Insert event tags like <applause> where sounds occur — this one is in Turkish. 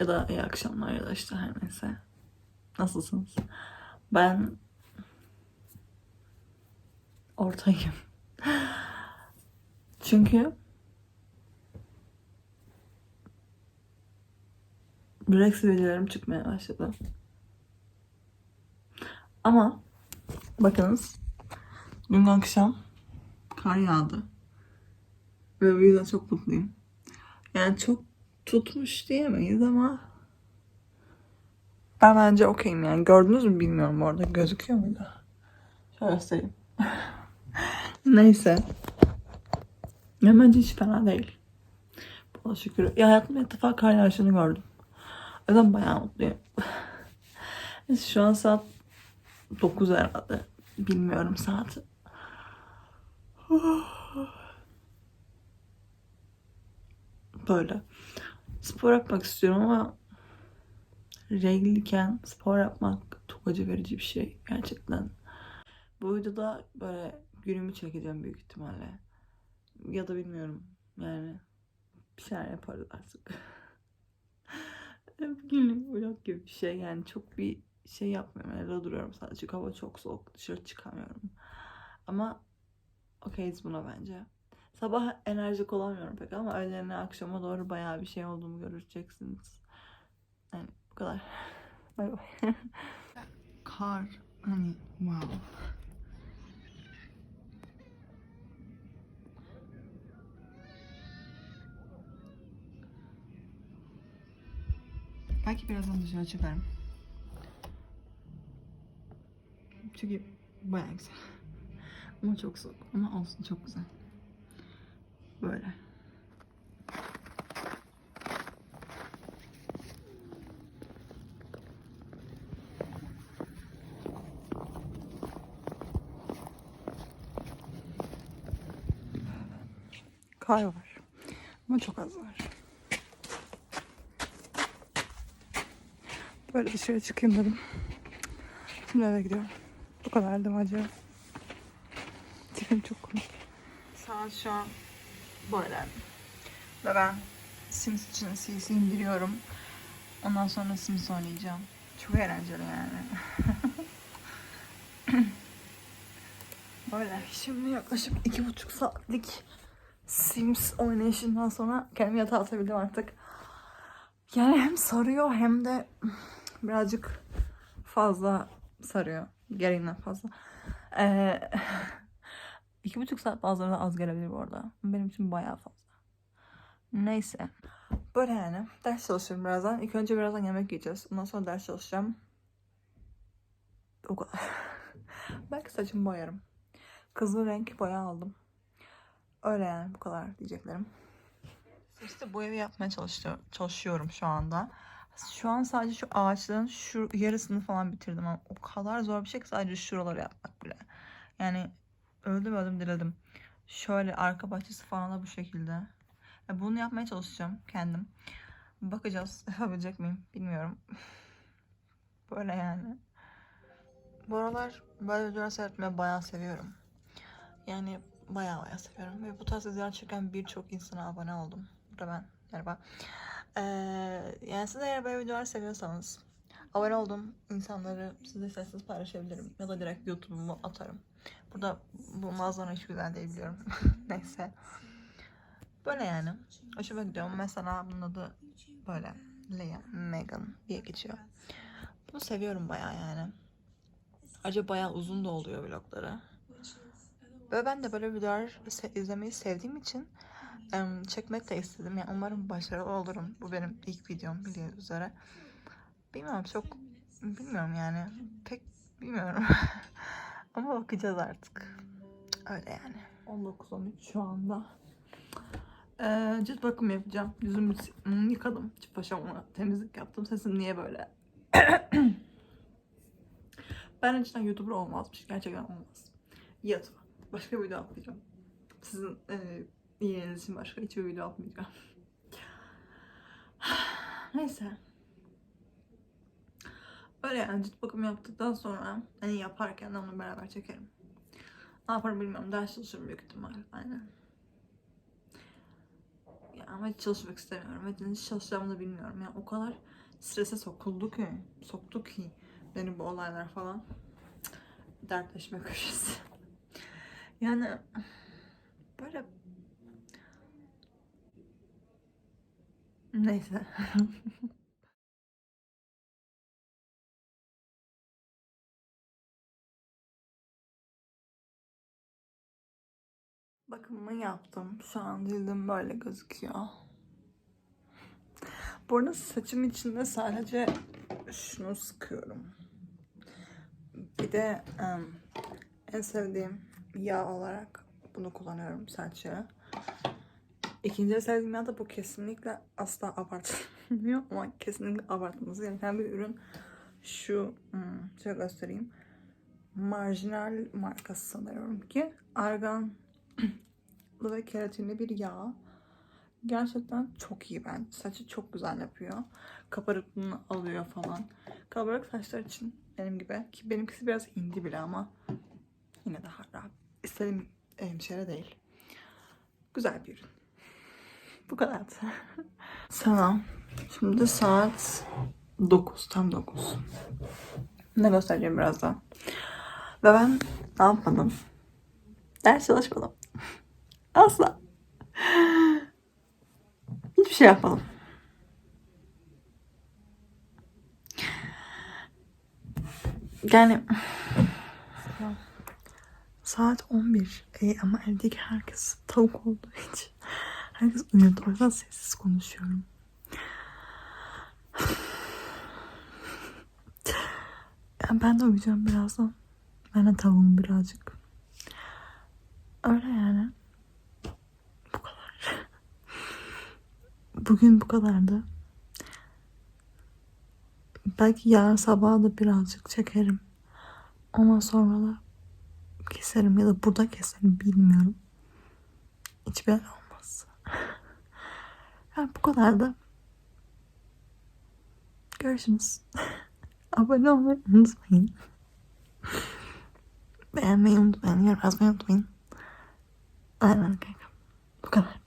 Ya da iyi akşamlar ya da işte her neyse. Nasılsınız? Ben ortayım. <laughs> Çünkü Rex videolarım çıkmaya başladı. Ama bakınız dün akşam kar yağdı. Ve bu yüzden çok mutluyum. Yani çok tutmuş diyemeyiz ama ben bence okeyim yani. Gördünüz mü bilmiyorum orada gözüküyor muydu? Şöyle göstereyim. <laughs> Neyse. Ya bence hiç fena değil. Buna şükür. Ya hayatımda ilk defa kar yağışını gördüm. O yüzden bayağı mutluyum. <laughs> Şu an saat 9 herhalde. Bilmiyorum saati. <sighs> Böyle. Spor yapmak istiyorum ama regliyken spor yapmak çok acı verici bir şey gerçekten. Bu videoda böyle günümü çekeceğim büyük ihtimalle. Ya da bilmiyorum yani bir şeyler yaparız artık. <laughs> Günlük vlog gibi bir şey yani çok bir şey yapmıyorum. Evde duruyorum sadece hava çok soğuk dışarı çıkamıyorum. Ama okeyiz buna bence. Sabah enerjik olamıyorum pek ama öğlene akşama doğru bayağı bir şey olduğumu göreceksiniz. Yani bu kadar. <laughs> Bay bay. <laughs> Kar hani wow. Belki birazdan dışarı çıkarım. Çünkü bayağı güzel. <laughs> Ama çok soğuk. Ama olsun çok güzel. Böyle. Kar var. Ama çok az var. Böyle dışarı çıkayım dedim. Şimdi eve gidiyorum. Bu kadardı macera. Tipim çok komik. Saat şu an böyle. Ve ben Sims için CC indiriyorum. Ondan sonra Sims oynayacağım. Çok eğlenceli yani. <laughs> böyle. Şimdi yaklaşık iki buçuk saatlik Sims oynayışından sonra kendimi yatağa atabildim artık. Yani hem sarıyor hem de birazcık fazla sarıyor. Gereğinden fazla. Ee, iki buçuk saat bazılarına az gelebilir bu arada. Benim için bayağı fazla. Neyse. Böyle yani. Ders çalışıyorum birazdan. İlk önce birazdan yemek yiyeceğiz. Ondan sonra ders çalışacağım. O kadar. <laughs> Belki saçımı boyarım. Kızıl renk boya aldım. Öyle yani bu kadar diyeceklerim. İşte evi yapmaya çalışıyor, çalışıyorum şu anda. Şu an sadece şu ağaçların şu yarısını falan bitirdim ama o kadar zor bir şey ki sadece şuraları yapmak bile. Yani öldüm öldüm diledim. Şöyle arka bahçesi falan da bu şekilde. Ya bunu yapmaya çalışacağım kendim. Bakacağız <laughs> yapabilecek miyim bilmiyorum. <laughs> Böyle yani. Bu aralar böyle videolar seyretmeyi bayağı seviyorum. Yani bayağı bayağı seviyorum. Ve bu tarz videolar çeken birçok insana abone oldum. Burada ben. Merhaba. Ee, yani siz eğer böyle videolar seviyorsanız abone oldum insanları size sessiz paylaşabilirim. Ya da direkt YouTube'umu atarım. Burada bu manzara hiç güzel değil biliyorum. <laughs> Neyse. Böyle yani. Hoşuma gidiyor. Mesela bunun adı böyle. Leia Megan diye geçiyor. Bunu seviyorum bayağı yani. Ayrıca bayağı uzun da oluyor vlogları. Ve ben de böyle videolar izlemeyi sevdiğim için çekmek de istedim. Yani umarım başarılı olurum. Bu benim ilk videom bildiğiniz üzere. Bilmiyorum çok bilmiyorum yani. Pek bilmiyorum. <laughs> Ama bakacağız artık. Öyle yani. 19-13 şu anda. Ee, cilt bakım yapacağım. Yüzümü hmm, yıkadım. Cilt başamına temizlik yaptım. Sesim niye böyle? <coughs> ben cidden YouTuber olmazmış. Gerçekten olmaz. YouTube. Başka bir video atmayacağım. Sizin e, iyiliğiniz için başka hiçbir video atmayacağım. <sighs> Neyse. Öyle yani cilt bakımı yaptıktan sonra hani yaparken de onu beraber çekerim. Ne yaparım bilmiyorum. Ders çalışırım büyük ihtimal. Aynen. Yani hiç çalışmak istemiyorum. Ve hiç çalışacağımı da bilmiyorum. Yani o kadar strese sokuldu ki, soktu ki beni bu olaylar falan. Dertleşme köşesi. <laughs> Yani böyle neyse. <laughs> Bakımımı yaptım. Şu an cildim böyle gözüküyor. Bu arada saçım içinde sadece şunu sıkıyorum. Bir de em, en sevdiğim yağ olarak bunu kullanıyorum saç yağı. İkinci sevdiğim yağ da bu kesinlikle asla abartılmıyor ama kesinlikle abartılması gereken bir ürün. Şu, hmm, şöyle göstereyim. Marjinal markası sanıyorum ki. Argan <clears throat> ve keratinli bir yağ. Gerçekten çok iyi ben. Saçı çok güzel yapıyor. Kabarıklığını alıyor falan. Kabarık saçlar için benim gibi. Ki benimkisi biraz indi bile ama yine daha rahat. İstediğim hemşire değil. Güzel bir ürün. Bu kadar. <laughs> Selam. Şimdi saat 9. Tam 9. Ne göstereceğim birazdan. Ve ben ne yapmadım? Ders çalışmadım. Asla. Hiçbir şey yapmadım. Yani saat 11 e, ama evdeki herkes tavuk olduğu için herkes uyudu. O yüzden sessiz konuşuyorum. Yani ben de uyuyacağım birazdan. Ben de tavuğum birazcık. Öyle yani. Bu kadar. Bugün bu kadardı. Belki yarın sabah da birazcık çekerim. Ondan sonra da keserim ya da burada keserim bilmiyorum. Hiçbir yer olmaz. <laughs> Yani bu kadardı. Görüşürüz. <laughs> Abone olmayı unutmayın. Beğenmeyi unutmayın. Yorum yazmayı unutmayın. Aynen kanka. Bu kadardı.